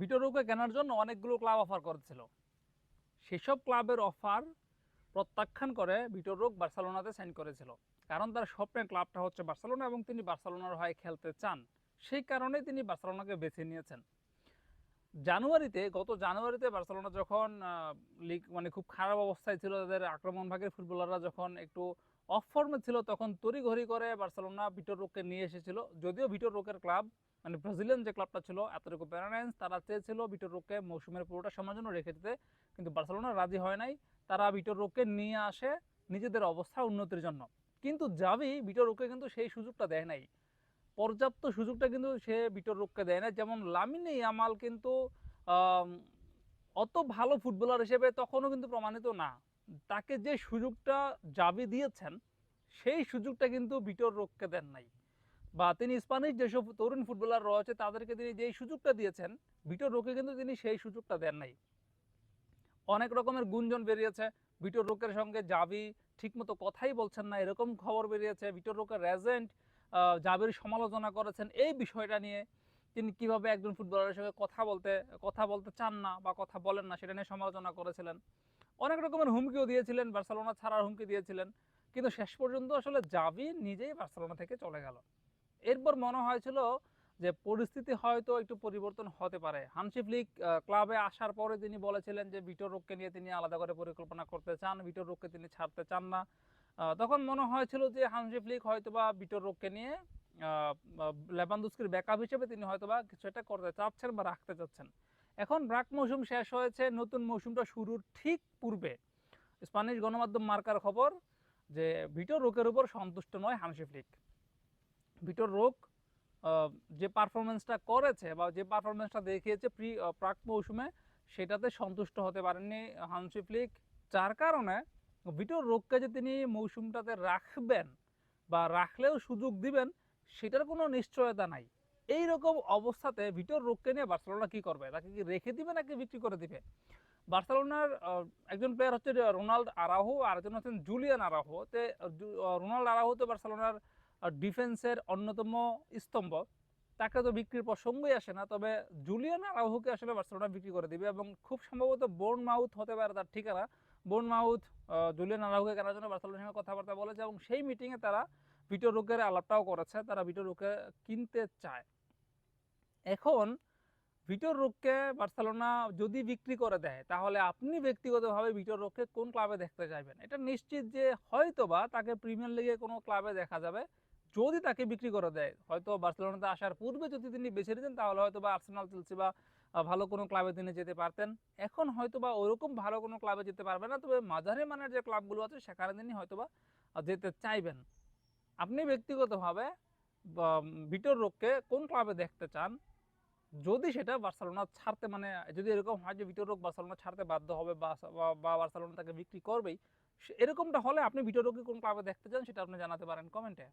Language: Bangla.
ভিটোরোকে কেনার জন্য অনেকগুলো ক্লাব অফার করেছিল। সেসব ক্লাবের অফার প্রত্যাখ্যান করে ভিটোরোক বার্সেলোনাতে সাইন করেছিল। কারণ তার স্বপ্নের ক্লাবটা হচ্ছে বার্সেলোনা এবং তিনি বার্সেলোনার হয়ে খেলতে চান। সেই কারণে তিনি বার্সেলোনাকে বেছে নিয়েছেন। জানুয়ারিতে, গত জানুয়ারিতে বার্সেলোনা যখন লিগ মানে খুব খারাপ অবস্থায় ছিল তাদের আক্রমণ ভাগের ফুটবলাররা যখন একটু অফ ফর্মে ছিল তখন তড়িঘড়ি করে বার্সেলোনা ভিটোর রোগকে নিয়ে এসেছিল। যদিও ভিটোর রোগের ক্লাব মানে ব্রাজিলিয়ান যে ক্লাবটা ছিল, এতটুকু প্যারানাইন্স তারা চেয়েছিল ভিটোর রোগকে মৌসুমের পুরোটা সময়ের জন্য রেখে দিতে, কিন্তু বার্সেলোনা রাজি হয় নাই। তারা ভিটোর রোগকে নিয়ে আসে নিজেদের অবস্থা উন্নতির জন্য। কিন্তু জাভি ভিটোর রোককে কিন্তু সেই সুযোগটা দেয় নাই। পর্যাপ্ত সুযোগটা কিন্তু সে ভিটোর রোগকে দেয় না যেমন লামিনে ইয়ামাল কিন্তু অত ভালো ফুটবলার হিসেবে তখনও কিন্তু প্রমাণিত না। তাকে যে সুযোগটা জাবি দিয়েছেন, সেই সুযোগটা কিন্তু ভিটোর রোককে দেন নাই। বা তিনি স্প্যানিশ যেসব তরুণ ফুটবলার রয়েছে, তাদেরকে তিনি যেই সুযোগটা দিয়েছেন, ভিটোর রোকে কিন্তু তিনি সেই সুযোগটা দেন নাই। অনেক রকমের গুঞ্জন বেরিয়েছে, ভিটোর রোকের সঙ্গে জাবি ঠিকমতো কথাই বলছেন না, এরকম খবর বেরিয়েছে, ভিটোর রোকের রেজেন্ট জাবির সমালোচনা করেছেন। এই বিষয়টা নিয়ে তিনি কীভাবে একজন ফুটবলারের সঙ্গে কথা বলতে কথা বলতে চান না বা কথা বলেন না, সেটা নিয়ে সমালোচনা করেছিলেন। অনেক রকমের হুমকিও দিয়েছিলেন, বার্সেলোনা ছাড়ার হুমকি দিয়েছিলেন। কিন্তু শেষ পর্যন্ত আসলে জাভি নিজেই বার্সেলোনা থেকে চলে গেল। এরপর মনে হয়েছিল যে পরিস্থিতি হয়তো একটু পরিবর্তন হতে পারে। হানসি ফ্লিক ক্লাবে আসার পরে তিনি বলেছিলেন যে ভিটোর রোগকে নিয়ে তিনি আলাদা করে পরিকল্পনা করতে চান, ভিটোর রোগকে তিনি ছাড়তে চান না। তখন মনে হয়েছিল যে হানসি ফ্লিক হয়তোবা ভিটোর রোগকে নিয়ে লেবান্দুস্কির ব্যাকআপ হিসেবে তিনি হয়তোবা কিছু একটা করতে চাচ্ছেন বা রাখতে চাচ্ছেন। এখন ব্রাক মৌসুম শেষ হয়েছে, নতুন মৌসুমটা শুরুর ঠিক পূর্বে। স্প্যানিশ গণমাধ্যম মার্কার খবর যে ভিটোর রোগের উপর সন্তুষ্ট নয় হানসি ফ্লিক। ভিটোর রোগ যে পারফরমেন্সটা করেছে বা যে পারফরমেন্সটা দেখিয়েছে প্রি প্রাক মৌসুমে, সেটাতে সন্তুষ্ট হতে পারেননি হানসি ফ্লিক। যার কারণে ভিটোর রোগকে যে তিনি মৌসুমটাতে রাখবেন বা রাখলেও সুযোগ দিবেন, সেটার কোনো নিশ্চয়তা নাই। এই রকম অবস্থাতে ভিটোর রোগকে নিয়ে বার্সেলোনা কি করবে? তাকে কি রেখে দিবে নাকি বিক্রি করে দিবে? বার্সেলোনার একজন প্লেয়ার হচ্ছে রোনাল্ড আরাহো আর একজন হচ্ছেন জুলিয়ান আরাহো। তে রোনাল্ড আরাহো তো বার্সেলোনার ডিফেন্সের অন্যতম স্তম্ভ। তাকে তো বিক্রির প্রসঙ্গই আসে না, তবে জুলিয়ান আরাহুকে আসলে বার্সেলোনা বিক্রি করে দিবে এবং খুব সম্ভবত বোর্ন মাউথ হতে পারে তার ঠিকানা। বোর্ন মাউথ জুলিয়ান আরাহুকে কেনার জন্য বার্সেলোনার সঙ্গে কথাবার্তা বলেছে এবং সেই মিটিংয়ে তারা ভিটো রোকের আলাপটাও করেছে, তারা ভিটো রোকে কিনতে চায়। এখন ভিটোর রোগকে বার্সেলোনা যদি বিক্রি করে দেয়, তাহলে আপনি ব্যক্তিগতভাবে ভিটোর রোগকে কোন ক্লাবে দেখতে চাইবেন? এটা নিশ্চিত যে হয়তোবা তাকে প্রিমিয়ার লিগে কোনো ক্লাবে দেখা যাবে, যদি তাকে বিক্রি করে দেয়। হয়তো বার্সেলোনাতে আসার পূর্বে যদি তিনি বেছে নিতেন, তাহলে হয়তো বা আর্সেনাল, চেলসি বা ভালো কোনো ক্লাবে তিনি যেতে পারতেন। এখন হয়তো বা ওরকম ভালো কোনো ক্লাবে যেতে পারবেন না, তবে মাঝারি মানের যে ক্লাবগুলো আছে, সেখানে তিনি হয়তো বা যেতে চাইবেন। আপনি ব্যক্তিগতভাবে ভিটোর রোগকে কোন ক্লাবে দেখতে চান? যদি সেটা বার্সেলোনা ছাড়তে মানে যদি এরকম হয় যে ভিটোর রোগ বার্সেলোনা ছাড়তে বাধ্য হবে বা বার্সেলোনা তাকে বিক্রি করবেই এরকমটা হলে আপনি ভিটোর রোগকে কোন ক্লাবে দেখতে চান সেটা আপনি জানাতে পারেন কমেন্টে।